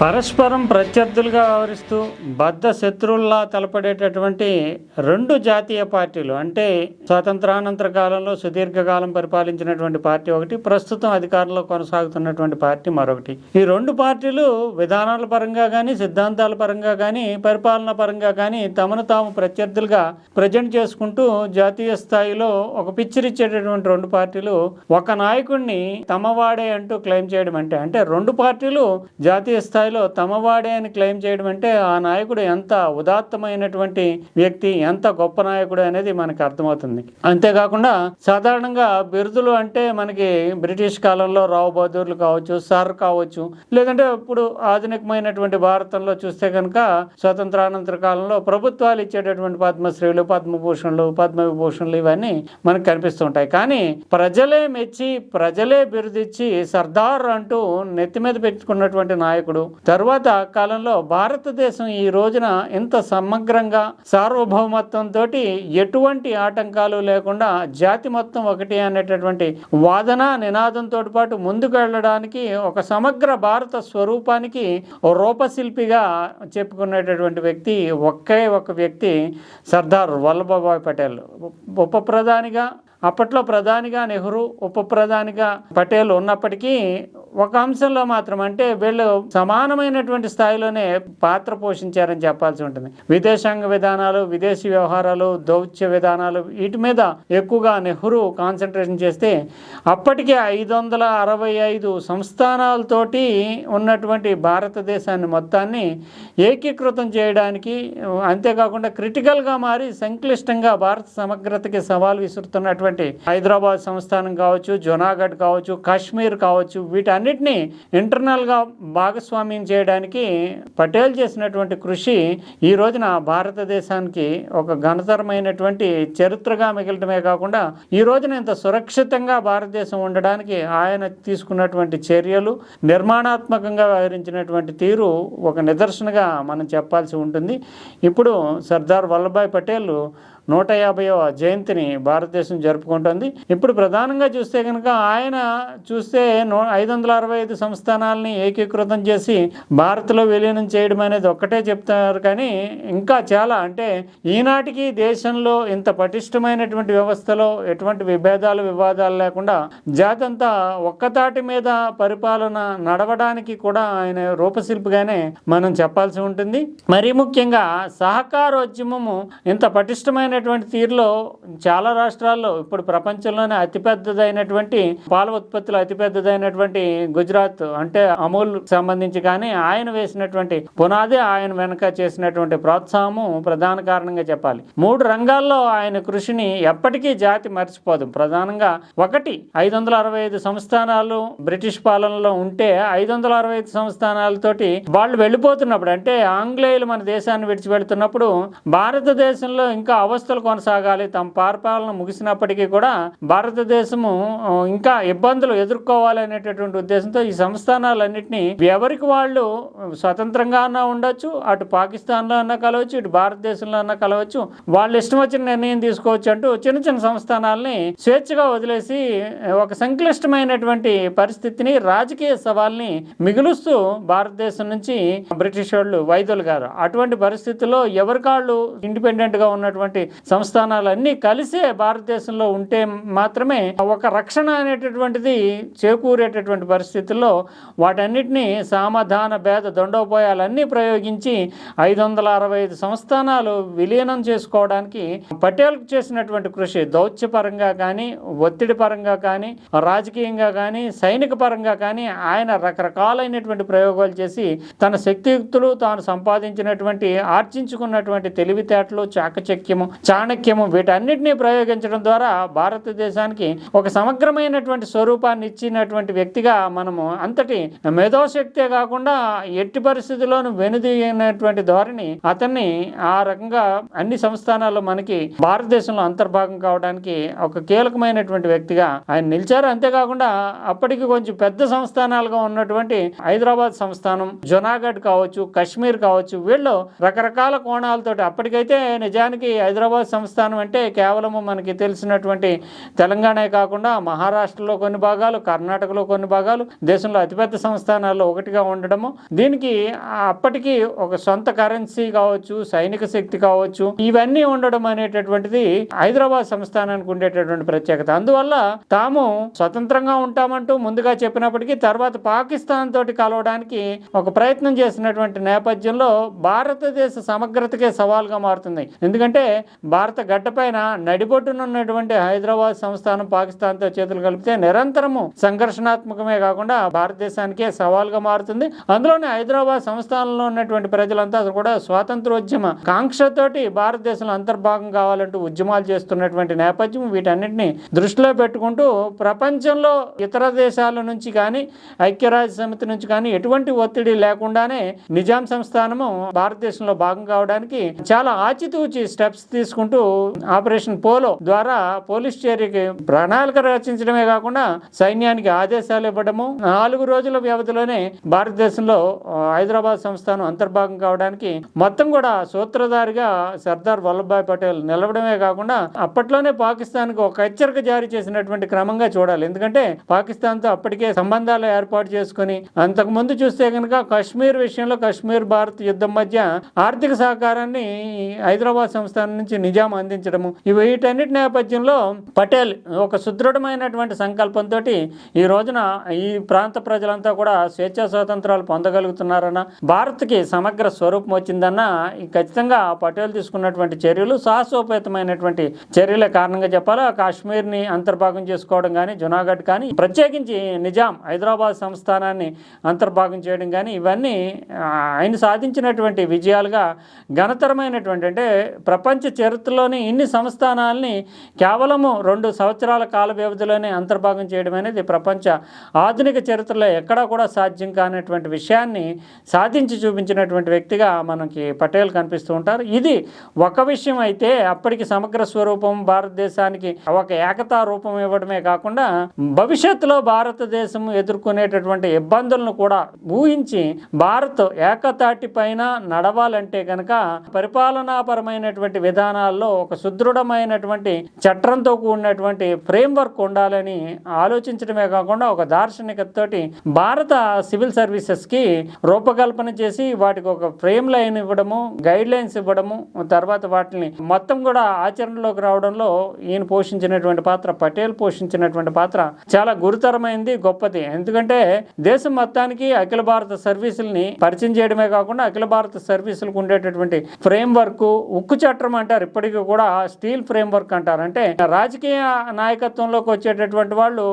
పరస్పరం ప్రత్యర్థులుగా వ్యవహరిస్తూ బద్ధ శత్రువుల్లా తలపడేటటువంటి రెండు జాతీయ పార్టీలు అంటే స్వాతంత్రానంతర కాలంలో సుదీర్ఘకాలం పరిపాలించినటువంటి పార్టీ ఒకటి ప్రస్తుతం అధికారంలో కొనసాగుతున్నటువంటి పార్టీ మరొకటి. ఈ రెండు పార్టీలు విధానాల పరంగా కానీ సిద్ధాంతాల పరంగా కానీ పరిపాలన పరంగా కానీ తమను తాము ప్రత్యర్థులుగా ప్రజెంట్ చేసుకుంటూ జాతీయ స్థాయిలో ఒక పిక్చర్ ఇచ్చేటటువంటి రెండు పార్టీలు ఒక నాయకుడిని తమవాడే అంటూ క్లెయిమ్ చేయడం అంటే అంటే రెండు పార్టీలు జాతీయ స్థాయి స్థాయిలో తమవాడే అని క్లెయిమ్ చేయడం అంటే ఆ నాయకుడు ఎంత ఉదాత్తమైనటువంటి వ్యక్తి ఎంత గొప్ప నాయకుడు అనేది మనకు అర్థమవుతుంది. అంతేకాకుండా సాధారణంగా బిరుదులు అంటే మనకి బ్రిటిష్ కాలంలో రావు బహదూర్లు కావచ్చు సార్ కావచ్చు లేదంటే ఇప్పుడు ఆధునికమైనటువంటి భారతంలో చూస్తే కనుక స్వతంత్రానంతర కాలంలో ప్రభుత్వాలు ఇచ్చేటటువంటి పద్మశ్రీలు పద్మభూషణులు పద్మవిభూషణులు ఇవన్నీ మనకు కనిపిస్తుంటాయి కానీ ప్రజలే మెచ్చి ప్రజలే బిరుదిచ్చి సర్దార్ అంటూ నెత్తి మీద పెట్టుకున్నటువంటి నాయకుడు తర్వాత కాలంలో భారతదేశం ఈ రోజున ఇంత సమగ్రంగా సార్వభౌమత్వంతో ఎటువంటి ఆటంకాలు లేకుండా జాతి మొత్తం ఒకటి అనేటటువంటి వాదన నినాదంతో పాటు ముందుకు వెళ్ళడానికి ఒక సమగ్ర భారత స్వరూపానికి రూపశిల్పిగా చెప్పుకునేటటువంటి వ్యక్తి ఒకే ఒక వ్యక్తి సర్దార్ వల్లభాయ్ పటేల్. ఉప ప్రధానిగా అప్పట్లో ప్రధానిగా నెహ్రూ ఉప ప్రధానిగా పటేల్ ఉన్నప్పటికీ ఒక అంశంలో మాత్రం అంటే వీళ్ళు సమానమైనటువంటి స్థాయిలోనే పాత్ర పోషించారని చెప్పాల్సి ఉంటుంది. విదేశాంగ విధానాలు విదేశీ వ్యవహారాలు దౌత్య విధానాలు వీటి మీద ఎక్కువగా నెహ్రూ కాన్సన్ట్రేషన్ చేస్తే అప్పటికే ఐదు వందల అరవై ఐదు సంస్థానాలతోటి ఉన్నటువంటి భారతదేశాన్ని మొత్తాన్ని ఏకీకృతం చేయడానికి అంతేకాకుండా క్రిటికల్గా మారి సంక్లిష్టంగా భారత సమగ్రతకి సవాల్ విసురుతున్నటువంటి హైదరాబాద్ సంస్థానం కావచ్చు జునాగఢ్ కావచ్చు కాశ్మీర్ కావచ్చు వీటి వీటన్నిటినీ ఇంటర్నల్గా భాగస్వామ్యం చేయడానికి పటేల్ చేసినటువంటి కృషి ఈ రోజున భారతదేశానికి ఒక ఘనతరమైనటువంటి చరిత్రగా మిగలటమే కాకుండా ఈ రోజున ఇంత సురక్షితంగా భారతదేశం ఉండడానికి ఆయన తీసుకున్నటువంటి చర్యలు నిర్మాణాత్మకంగా వ్యవహరించినటువంటి తీరు ఒక నిదర్శనగా మనం చెప్పాల్సి ఉంటుంది. ఇప్పుడు సర్దార్ వల్లభాయ్ పటేల్ నూట యాభైవ జయంతిని భారతదేశం జరుపుకుంటుంది. ఇప్పుడు ప్రధానంగా చూస్తే కనుక ఆయన చూస్తే నూ ఐదు వందల అరవై ఐదు సంస్థానాలని ఏకీకృతం చేసి భారత్లో విలీనం చేయడం అనేది ఒక్కటే చెప్తున్నారు. కానీ ఇంకా చాలా అంటే ఈనాటికి దేశంలో ఇంత పటిష్టమైనటువంటి వ్యవస్థలో ఎటువంటి విభేదాలు వివాదాలు లేకుండా జాతి అంతా ఒక్కతాటి మీద పరిపాలన నడవడానికి కూడా ఆయన రూపశిల్పిగానే మనం చెప్పాల్సి ఉంటుంది. మరీ ముఖ్యంగా సహకారోద్యమము ఇంత పటిష్టమైన పటిష్టమైనటువంటి తీరులో చాలా రాష్ట్రాల్లో ఇప్పుడు ప్రపంచంలోనే అతిపెద్దదైనటువంటి పాల ఉత్పత్తిలో అతిపెద్దదైనటువంటి గుజరాత్ అంటే అమూల్ సంబంధించి కానీ ఆయన వేసినటువంటి పునాది ఆయన వెనక చేసినటువంటి ప్రోత్సాహము ప్రధాన కారణంగా చెప్పాలి. మూడు రంగాల్లో ఆయన కృషిని ఎప్పటికీ జాతి మర్చిపోదు. ప్రధానంగా ఒకటి ఐదు వందల అరవై ఐదు సంస్థానాలు బ్రిటిష్ పాలనలో ఉంటే ఐదు వందల అరవై ఐదు సంస్థానాలతోటి వాళ్ళు వెళ్ళిపోతున్నప్పుడు అంటే ఆంగ్లేయులు మన దేశాన్ని విడిచిపెడుతున్నప్పుడు భారతదేశంలో ఇంకా అవస్థలు కొనసాగాలి. తమ పరిపాలన ముగిసినప్పటికీ కూడా భారతదేశము ఇంకా ఇబ్బందులు ఎదుర్కోవాలి అనేటటువంటి ఉద్దేశంతో ఈ సంస్థానాలన్నింటినీ ఎవరికి వాళ్ళు స్వతంత్రంగా అన్నా ఉండొచ్చు అటు పాకిస్తాన్లో అన్నా కలవచ్చు ఇటు భారతదేశంలో అన్నా కలవచ్చు వాళ్ళు ఇష్టం వచ్చిన నిర్ణయం తీసుకోవచ్చు అంటూ చిన్న చిన్న సంస్థానాల్ని స్వేచ్ఛగా వదిలేసి ఒక సంక్లిష్టమైనటువంటి పరిస్థితిని రాజకీయ సవాల్ని మిగులుస్తూ భారతదేశం నుంచి బ్రిటిష్ వాళ్ళు వైదొలిగారు అటువంటి పరిస్థితుల్లో ఎవరికాళ్ళు ఇండిపెండెంట్గా ఉన్నటువంటి సంస్థానాలన్నీ కలిసే భారతదేశంలో ఉంటే మాత్రమే ఒక రక్షణ అనేటటువంటిది చేకూరేటటువంటి పరిస్థితుల్లో వాటన్నిటినీ సామధాన భేద దండోపాయాలన్నీ ప్రయోగించి ఐదు వందల అరవై ఐదు సంస్థానాలు విలీనం చేసుకోవడానికి పటేల్ చేసినటువంటి కృషి దౌత్యపరంగా కానీ ఒత్తిడి పరంగా కానీ రాజకీయంగా కానీ సైనిక పరంగా కానీ ఆయన రకరకాలైనటువంటి ప్రయోగాలు చేసి తన శక్తియుక్తులు తాను సంపాదించినటువంటి ఆర్జించుకున్నటువంటి తెలివితేటలు చాకచక్యము చాణక్యము వీటన్నిటినీ ప్రయోగించడం ద్వారా భారతదేశానికి ఒక సమగ్రమైనటువంటి స్వరూపాన్ని ఇచ్చినటువంటి వ్యక్తిగా మనము అంతటి మేధోశక్తే కాకుండా ఎట్టి పరిస్థితుల్లోనూ వెనుదీయనటువంటి ధోరణి అతన్ని ఆ రకంగా అన్ని సంస్థానాల్లో మనకి భారతదేశంలో అంతర్భాగం కావడానికి ఒక కీలకమైనటువంటి వ్యక్తిగా ఆయన నిలిచారు. అంతేకాకుండా అప్పటికి కొంచెం పెద్ద సంస్థానాలుగా ఉన్నటువంటి హైదరాబాద్ సంస్థానం జునాగఢ్ కావచ్చు కాశ్మీర్ కావచ్చు వీళ్ళు రకరకాల కోణాలతోటి అప్పటికైతే నిజానికి హైదరాబాద్ హైదరాబాద్ సంస్థానం అంటే కేవలము మనకి తెలిసినటువంటి తెలంగాణే కాకుండా మహారాష్ట్రలో కొన్ని భాగాలు కర్ణాటకలో కొన్ని భాగాలు దేశంలో అతిపెద్ద సంస్థానాల్లో ఒకటిగా ఉండడము. దీనికి అప్పటికి ఒక సొంత కరెన్సీ కావచ్చు సైనిక శక్తి కావచ్చు ఇవన్నీ ఉండడం అనేటటువంటిది హైదరాబాద్ సంస్థానానికి ఉండేటటువంటి ప్రత్యేకత. అందువల్ల తాము స్వతంత్రంగా ఉంటామంటూ ముందుగా చెప్పినప్పటికీ తర్వాత పాకిస్తాన్ తోటి కలవడానికి ఒక ప్రయత్నం చేసినటువంటి నేపథ్యంలో భారతదేశ సమగ్రతకే సవాల్గా మారుతుంది. ఎందుకంటే భారత గడ్డపైన నడిబొట్టునున్నటువంటి హైదరాబాద్ సంస్థానం పాకిస్తాన్తో చేతులు కలిపితే నిరంతరము సంఘర్షణాత్మకమే కాకుండా భారతదేశానికే సవాల్గా మారుతుంది. అందులోనే హైదరాబాద్ సంస్థానంలో ఉన్నటువంటి ప్రజలంతా కూడా స్వాతంత్రోద్యమ కాంక్షతోటి భారతదేశంలో అంతర్భాగం కావాలంటూ ఉద్యమాలు చేస్తున్నటువంటి నేపథ్యం వీటన్నిటిని దృష్టిలో పెట్టుకుంటూ ప్రపంచంలో ఇతర దేశాల నుంచి కానీ ఐక్యరాజ్య సమితి నుంచి కానీ ఎటువంటి ఒత్తిడి లేకుండానే నిజాం సంస్థానము భారతదేశంలో భాగం కావడానికి చాలా ఆచితూచి స్టెప్స్ తీసుకుంటూ ఆపరేషన్ పోలో ద్వారా పోలీస్ చర్యకి ప్రణాళిక రచించడమే కాకుండా సైన్యానికి ఆదేశాలు ఇవ్వడము నాలుగు రోజుల వ్యవధిలోనే భారతదేశంలో హైదరాబాద్ సంస్థానం అంతర్భాగం కావడానికి మొత్తం కూడా సూత్రధారిగా సర్దార్ వల్లభాయ్ పటేల్ నిలవడమే కాకుండా అప్పట్లోనే పాకిస్తాన్కి ఒక హెచ్చరిక జారీ చేసినటువంటి క్రమంగా చూడాలి. ఎందుకంటే పాకిస్తాన్తో అప్పటికే సంబంధాలు ఏర్పాటు చేసుకుని అంతకు ముందు చూస్తే కనుక కశ్మీర్ విషయంలో కశ్మీర్ భారత్ యుద్ధం మధ్య ఆర్థిక సహకారాన్ని హైదరాబాద్ సంస్థానం నుంచి నిజాం అందించడము. ఇవి వీటన్నిటి నేపథ్యంలో పటేల్ ఒక సుదృఢమైనటువంటి సంకల్పంతో ఈ రోజున ఈ ప్రాంత ప్రజలంతా కూడా స్వేచ్ఛా స్వాతంత్రాలు పొందగలుగుతున్నారన్న భారత్కి సమగ్ర స్వరూపం వచ్చిందన్న ఈ ఖచ్చితంగా పటేల్ తీసుకున్నటువంటి చర్యలు సాహసోపేతమైనటువంటి చర్యలే కారణంగా చెప్పాలా. కాశ్మీర్ని అంతర్భాగం చేసుకోవడం కానీ జునాగఢ్ కానీ ప్రత్యేకించి నిజాం హైదరాబాద్ సంస్థానాన్ని అంతర్భాగం చేయడం కానీ ఇవన్నీ ఆయన సాధించినటువంటి విజయాలుగా ఘనతరమైనటువంటి అంటే ప్రపంచ చరిత్రలోని ఇన్ని సంస్థానాల్ని కేవలము రెండు సంవత్సరాల కాల వ్యవధిలోనే అంతర్భాగం చేయడం అనేది ప్రపంచ ఆధునిక చరిత్రలో ఎక్కడా కూడా సాధ్యం కానటువంటి విషయాన్ని సాధించి చూపించినటువంటి వ్యక్తిగా మనకి పటేల్ కనిపిస్తూ ఉంటారు. ఇది ఒక విషయం అయితే అప్పటికి సమగ్ర స్వరూపం భారతదేశానికి ఒక ఏకతా రూపం ఇవ్వడమే కాకుండా భవిష్యత్తులో భారతదేశం ఎదుర్కొనేటటువంటి ఇబ్బందులను కూడా ఊహించి భారత్ ఏకతాటి పైన నడవాలంటే కనుక పరిపాలనాపరమైనటువంటి విధానం విధానాల్లో ఒక సుదృఢమైనటువంటి చట్టంతో కూడినటువంటి ఫ్రేమ్వర్క్ ఉండాలని ఆలోచించడమే కాకుండా ఒక దార్శనికతోటి భారత సివిల్ సర్వీసెస్కి రూపకల్పన చేసి వాటికి ఒక ఫ్రేమ్ లైన్ ఇవ్వడము గైడ్ లైన్స్ ఇవ్వడము తర్వాత వాటిని మొత్తం కూడా ఆచరణలోకి రావడంలో ఈయన పోషించినటువంటి పాత్ర పటేల్ పోషించినటువంటి పాత్ర చాలా గురుతరమైంది గొప్పది. ఎందుకంటే దేశం మొత్తానికి అఖిల భారత సర్వీసుల్ని పరిచయం చేయడమే కాకుండా అఖిల భారత సర్వీసులకు ఉండేటటువంటి ఫ్రేమ్ వర్క్ ఉక్కు చట్టం అంటారు. ఇప్పటికీ కూడా స్టీల్ ఫ్రేమ్ వర్క్ అంటారు అంటే రాజకీయ నాయకత్వంలోకి వచ్చేటటువంటి వాళ్ళు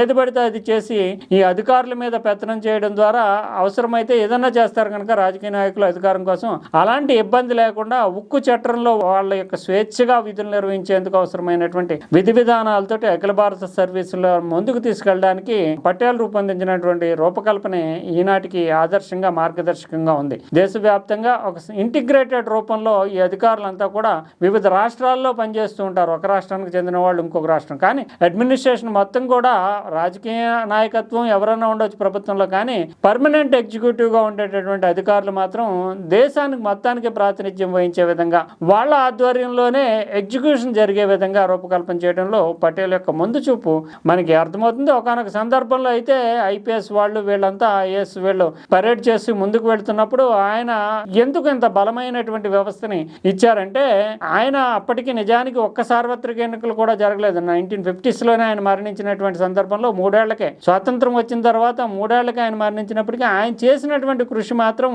ఏది పడితే అది చేసి ఈ అధికారుల మీద పెత్తనం చేయడం ద్వారా అవసరమైతే ఏదన్నా చేస్తారు కనుక రాజకీయ నాయకులు అధికారం కోసం అలాంటి ఇబ్బంది లేకుండా ఉక్కు చట్టంలో వాళ్ళ యొక్క స్వేచ్ఛగా విధులు నిర్వహించేందుకు అవసరమైనటువంటి విధి విధానాలతోటి అఖిల భారత సర్వీసులో ముందుకు తీసుకెళ్ళడానికి పటేల్ రూపొందించినటువంటి రూపకల్పన ఈనాటికి ఆదర్శంగా మార్గదర్శకంగా ఉంది. దేశవ్యాప్తంగా ఒక ఇంటిగ్రేటెడ్ రూపంలో ఈ అధికారులంతా కూడా వివిధ రాష్ట్రాల్లో పనిచేస్తూ ఉంటారు. ఒక రాష్ట్రానికి చెందిన వాళ్ళు ఇంకొక రాష్ట్రం. కానీ అడ్మినిస్ట్రేషన్ మొత్తం కూడా రాజకీయ నాయకత్వం ఎవరైనా ఉండొచ్చు ప్రభుత్వంలో కానీ పర్మనెంట్ ఎగ్జిక్యూటివ్గా ఉండేటటువంటి అధికారులు మాత్రం దేశానికి మొత్తానికి ప్రాతినిధ్యం వహించే విధంగా వాళ్ళ ఆధ్వర్యంలోనే ఎగ్జిక్యూషన్ జరిగే విధంగా రూపకల్పన చేయడంలో పటేల్ యొక్క ముందు చూపు మనకి అర్థమవుతుంది. ఒకనొక సందర్భంలో అయితే ఐపీఎస్ వాళ్ళు వీళ్ళంతా ఐఏఎస్ వీళ్ళు పరేడ్ చేసి ముందుకు వెళ్తున్నప్పుడు ఆయన ఎందుకు ఇంత బలమైనటువంటి వ్యవస్థని ఇచ్చారంటే ఆయన అప్పటికి నిజానికి ఒక్క సార్వత్రిక ఎన్నికలు కూడా జరగలేదు. నైన్టీన్ ఫిఫ్టీస్లోనే ఆయన మరణించినటువంటి సందర్భంలో మూడేళ్ళకే స్వాతంత్రం వచ్చిన తర్వాత మూడేళ్ళకే ఆయన మరణించినప్పటికీ ఆయన చేసినటువంటి కృషి మాత్రం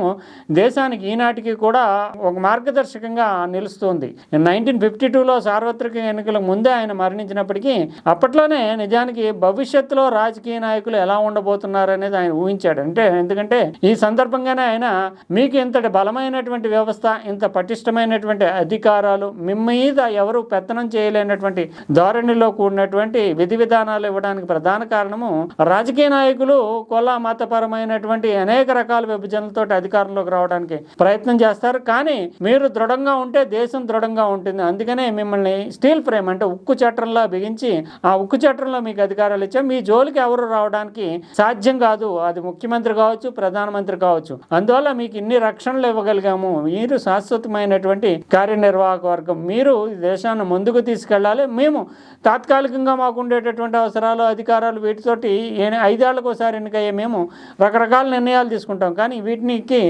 దేశానికి ఈనాటికి కూడా ఒక మార్గదర్శకంగా నిలుస్తుంది. నైన్టీన్ ఫిఫ్టీ టూలో సార్వత్రిక ఎన్నికలకు ముందే ఆయన మరణించినప్పటికీ అప్పట్లోనే నిజానికి భవిష్యత్తులో రాజకీయ నాయకులు ఎలా ఉండబోతున్నారు అనేది ఆయన ఊహించాడు. అంటే ఎందుకంటే ఈ సందర్భంగానే ఆయన మీకు ఇంతటి బలమైనటువంటి వ్యవస్థ ఇంత పటిష్టమైనటువంటి అధికారాలు విధానాలు మీద ఎవరు పెత్తనం చేయలేనటువంటి ధోరణిలో కూడినటువంటి విధి విధానాలు ఇవ్వడానికి ప్రధాన కారణము రాజకీయ నాయకులు కుల మతపరమైనటువంటి అనేక రకాల విభజనలతో అధికారంలోకి రావడానికి ప్రయత్నం చేస్తారు. కానీ మీరు దృఢంగా ఉంటే దేశం దృఢంగా ఉంటుంది. అందుకనే మిమ్మల్ని స్టీల్ ఫ్రేమ్ అంటే ఉక్కు చట్టంలో బిగించి ఆ ఉక్కు చట్టంలో మీకు అధికారాలు ఇచ్చాం. మీ జోలికి ఎవరు రావడానికి సాధ్యం కాదు. అది ముఖ్యమంత్రి కావచ్చు ప్రధానమంత్రి కావచ్చు. అందువల్ల మీకు ఇన్ని రక్షణలు ఇవ్వగలిగాము. మీరు శాశ్వతమైనటువంటి కార్యనిర్వాహక వర్గం మీరు దేశాన్ని ముందుకు తీసుకెళ్ళాలి. మేము తాత్కాలికంగా మాకు ఉండేటటువంటి అవసరాలు అధికారాలు వీటితోటి ఏ- ఐదేళ్ళకు ఒకసారి ఎన్నికయ్యే మేము రకరకాల నిర్ణయాలు తీసుకుంటాం. కానీ వీటికి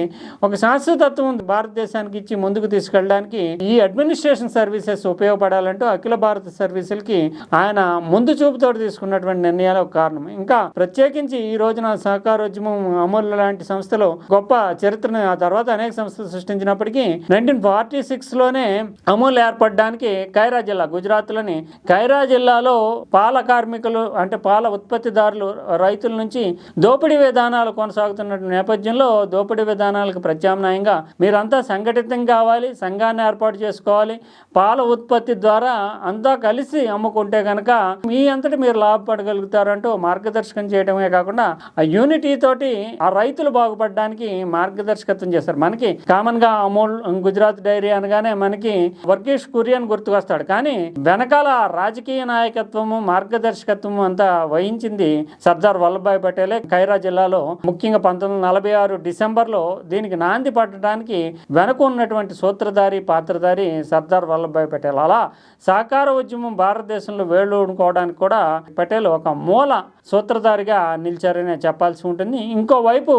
ఒక శాశ్వతత్వం భారతదేశానికి ఇచ్చి ముందుకు తీసుకెళ్ళడానికి ఈ అడ్మినిస్ట్రేషన్ సర్వీసెస్ ఉపయోగపడాలంటూ అఖిల భారత సర్వీసులకి ఆయన ముందు చూపుతోటి తీసుకున్నటువంటి నిర్ణయాలు ఒక కారణం. ఇంకా ప్రత్యేకించి ఈ రోజున సహకారోద్యమం అమూల్ లాంటి సంస్థలు గొప్ప చరిత్రను ఆ తర్వాత అనేక సంస్థలు సృష్టించినప్పటికీ నైన్టీన్ ఫార్టీ సిక్స్లోనే అమూల్ ఏర్పడడానికి కైరా జిల్లా గుజరాత్లోని కైరా జిల్లాలో పాల కార్మికులు అంటే పాల ఉత్పత్తిదారులు రైతుల నుంచి దోపిడీ విధానాలు కొనసాగుతున్న నేపథ్యంలో దోపిడీ విధానాలకు ప్రత్యామ్నాయంగా మీరంతా సంఘటితం కావాలి సంఘాన్ని ఏర్పాటు చేసుకోవాలి. పాల ఉత్పత్తి ద్వారా అంతా కలిసి అమ్ముకుంటే కనుక మీ అంతటి మీరు లాభపడగలుగుతారంటూ మార్గదర్శకం చేయడమే కాకుండా ఆ యూనిటీ తోటి ఆ రైతులు బాగుపడడానికి మార్గదర్శకత్వం చేస్తారు. మనకి కామన్గా అమూల్ గుజరాత్ డైరీ అనగానే మనకి వర్గీష్ కురియన్ గుర్తుకొస్తాడు. కానీ వెనకాల రాజకీయ నాయకత్వము మార్గదర్శకత్వము అంతా వహించింది సర్దార్ వల్లభాయ్ పటేలే. ఖైరా జిల్లాలో ముఖ్యంగా పంతొమ్మిది వందల నలభై ఆరు డిసెంబర్లో దీనికి నాంది పట్టడానికి వెనక ఉన్నటువంటి సూత్రధారి పాత్రధారి సర్దార్ వల్లభాయ్ పటేల్. అలా సహకార ఉద్యమం భారతదేశంలో వేళ్ళూనుకోవడానికి కూడా పటేల్ ఒక మూల సూత్రధారిగా నిలిచారని చెప్పాల్సి ఉంటుంది. ఇంకోవైపు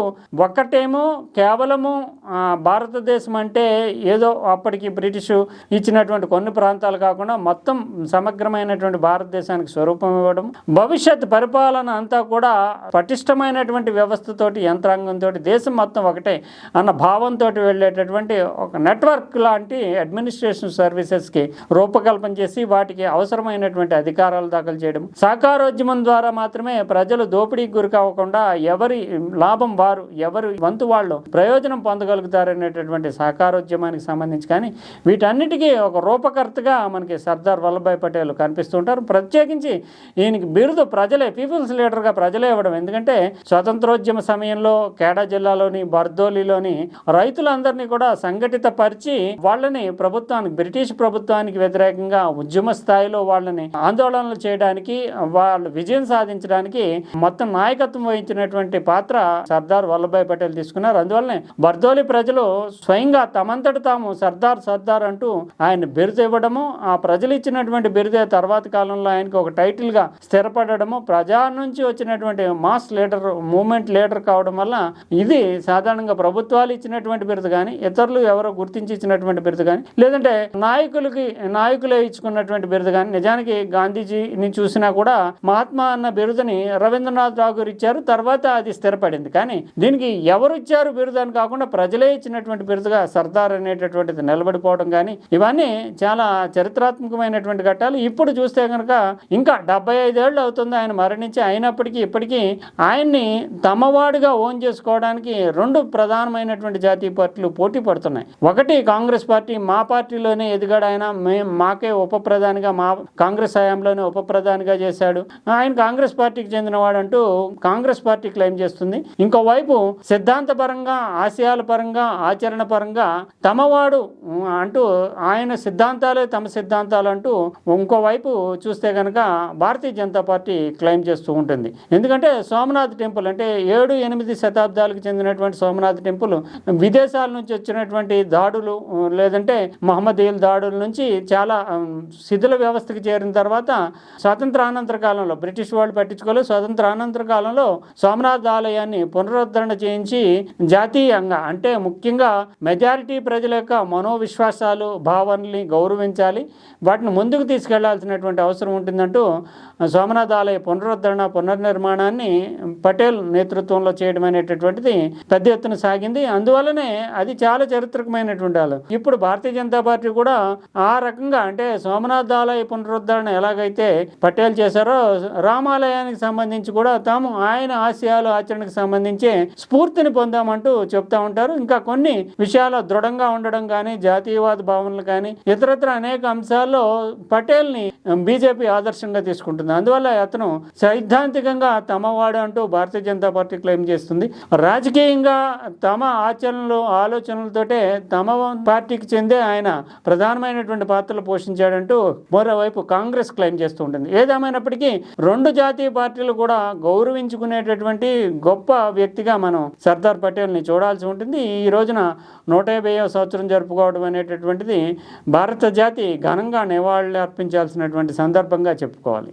ఒక్కటేమో కేవలము భారతదేశం అంటే ఏదో అప్పటికి బ్రిటిషు ఇచ్చినటువంటి కొన్ని ప్రాంతాలు కాకుండా మొత్తం సమగ్రమైనటువంటి భారతదేశానికి స్వరూపం ఇవ్వడం భవిష్యత్ పరిపాలన అంతా కూడా పటిష్టమైనటువంటి వ్యవస్థతోటి యంత్రాంగంతో దేశం మొత్తం ఒకటే అన్న భావంతో వెళ్ళేటటువంటి ఒక నెట్వర్క్ లాంటి అడ్మినిస్ట్రేషన్ సర్వీసెస్కి రూపకల్పన చేసి వాటికి అవసరమైనటువంటి అధికారాలు దాఖలు చేయడం. సహకారోద్యమం ద్వారా మాత్రమే ప్రజలు దోపిడీకి గురి కాకుండా ఎవరి లాభం వారు ఎవరి వంతు వాళ్ళు ప్రయోజనం పొందగలుగుతారనేటటువంటి సహకారోద్యమానికి సంబంధించి కానీ వీటన్నిటికీ ఒక రూపకర్తగా మనకి సర్దార్ వల్లభాయ్ పటేల్ కనిపిస్తుంటారు ప్రత్యేకించి ఈయనకి బిరుదు ప్రజలే పీపుల్స్ లీడర్గా ప్రజలే ఇవ్వడం. ఎందుకంటే స్వతంత్రోద్యమ సమయంలో కేడా జిల్లాలోని బర్దోలిలోని రైతులందరినీ కూడా సంఘటిత పరిచి వాళ్ళని ప్రభుత్వానికి బ్రిటిష్ ప్రభుత్వానికి వ్యతిరేకంగా ఉద్యమ స్థాయిలో వాళ్ళని ఆందోళనలు చేయడానికి వాళ్ళు విజయం సాధించడానికి మొత్తం నాయకత్వం వహించినటువంటి పాత్ర సర్దార్ వల్లభాయ్ పటేల్ తీసుకున్నారు. అందువల్లనే బర్దోలి ప్రజలు స్వయంగా తమంతట తాము సర్దార్ సర్దార్ అంటూ ఆయన బిరుదు ఇవ్వడము ఆ ప్రజలు ఇచ్చినటువంటి బిరుదే తర్వాత కాలంలో ఆయనకు ఒక టైటిల్గా స్థిరపడము ప్రజా నుంచి వచ్చినటువంటి మాస్ లీడర్ మూమెంట్ లీడర్ కావడం వల్ల ఇది సాధారణంగా ప్రభుత్వాలు ఇచ్చినటువంటి బిరుదు కానీ ఇతరులు ఎవరో గుర్తించి ఇచ్చినటువంటి బిరుదు కానీ లేదంటే నాయకులకి నాయకులే ఇచ్చుకున్నటువంటి బిరుదు కానీ నిజానికి గాంధీజీని చూసినా కూడా మహాత్మా అన్న బిరుదుని రవీంద్రనాథ్ ఠాగూర్ ఇచ్చారు తర్వాత అది స్థిరపడింది. కానీ దీనికి ఎవరు ఇచ్చారు బిరుదు అని కాకుండా ప్రజలే ఇచ్చినటువంటి బిరుదుగా సర్దార్ అనేటటువంటిది నిలబడిపోవడం కానీ ఇవన్నీ చాలా చరిత్రాత్మకమైనటువంటి ఘట్టాలు. ఇప్పుడు చూస్తే కనుక ఇంకా డెబ్బై ఐదేళ్ళు అవుతుంది ఆయన మరణించి అయినప్పటికీ ఇప్పటికీ ఆయన్ని తమవాడిగా ఓన్ చేసుకోవడానికి రెండు ప్రధానమైనటువంటి జాతీయ పార్టీలు పోటీ పడుతున్నాయి. ఒకటి కాంగ్రెస్ పార్టీ మా పార్టీలోనే ఎదిగాడు ఆయన మే- మాకే ఉప ప్రధానిగా మా కాంగ్రెస్ హయాంలోనే ఉప ప్రధానిగా చేశాడు. ఆయన కాంగ్రెస్ పార్టీకి చెందినవాడు అంటూ కాంగ్రెస్ పార్టీ క్లెయిమ్ చేస్తుంది. ఇంకోవైపు సిద్ధాంతపరంగా ఆశయాల పరంగా ఆచరణ పరంగా తమవాడు అంటూ ఆయన సిద్ధాంతాలే తమ సిద్ధాంతాలు అంటూ ఇంకోవైపు చూస్తే కనుక భారతీయ జనతా పార్టీ క్లెయిమ్ చేస్తూ ఉంటుంది. ఎందుకంటే సోమనాథ్ టెంపుల్ అంటే ఏడు ఎనిమిది శతాబ్దాలకు చెందినటువంటి సోమనాథ్ టెంపుల్ విదేశాల నుంచి వచ్చినటువంటి దాడులు లేదంటే మహమ్మదీయుల దాడుల నుంచి చాలా శిథిల వ్యవస్థకు చేరిన తర్వాత స్వాతంత్రానంతర కాలంలో బ్రిటిష్ వాళ్ళు పట్టించుకోలేదు స్వాతంత్రానంతర కాలంలో సోమనాథ్ ఆలయాన్ని పునరుద్ధరణ చేయించి జాతీయంగా అంటే ముఖ్యంగా మెజారిటీ ప్రజల యొక్క మనోవిశ్వాసాలు భావనల్ని గౌరవించాలి. వాటిని ముందుకు తీసుకెళ్ళాల్సినటువంటి అవసరం ఉంటుందంటూ సోమనాథ్ ఆలయ పునరుద్ధరణ పునర్నిర్మాణాన్ని పటేల్ నేతృత్వంలో చేయడం అనేటటువంటిది పెద్ద ఎత్తున సాగింది. అందువల్లనే అది చాలా చరిత్రకమైనటువంటి వాళ్ళు ఇప్పుడు భారతీయ జనతా పార్టీ కూడా ఆ రకంగా అంటే సోమనాథ్ ఆలయ పునరుద్ధరణ ఎలాగైతే పటేల్ చేశారో రామాలయానికి సంబంధించి కూడా తాము ఆయన ఆశయాలు ఆచరణకు సంబంధించి స్ఫూర్తిని పొందామంటూ చెప్తా ఉంటారు. ఇంకా కొన్ని విషయాలు దృఢంగా ఉండడం కానీ జాతీయవాద భావనలు కానీ ఇతరత్ర అనేక అంశాల్లో పటేల్ని బీజేపీ ఆదర్శంగా తీసుకుంటుంది. అందువల్ల అతను సైద్ధాంతికంగా తమవాడు అంటూ భారతీయ జనతా పార్టీ క్లెయిమ్ చేస్తుంది. రాజకీయంగా తమ ఆచరణలు ఆలోచనలతోటే తమ పార్టీకి చెందే ఆయన ప్రధానమైనటువంటి పాత్రలు పోషించాడంటూ మరోవైపు కాంగ్రెస్ క్లెయిమ్ చేస్తూ ఉంటుంది. ఏదేమైనప్పటికీ రెండు జాతీయ పార్టీలు కూడా గౌరవించుకునేటటువంటి గొప్ప వ్యక్తిగా మనం సర్దార్ పటేల్ని చూడాల్సి ఉంటుంది. ఈ రోజున నూట యాభైవ సంవత్సరం జరుపుకోవడం అనేటటువంటిది భారత జాతి ఘనంగా నివాళులు అర్పించాల్సినటువంటి సందర్భంగా చెప్పుకోవాలి.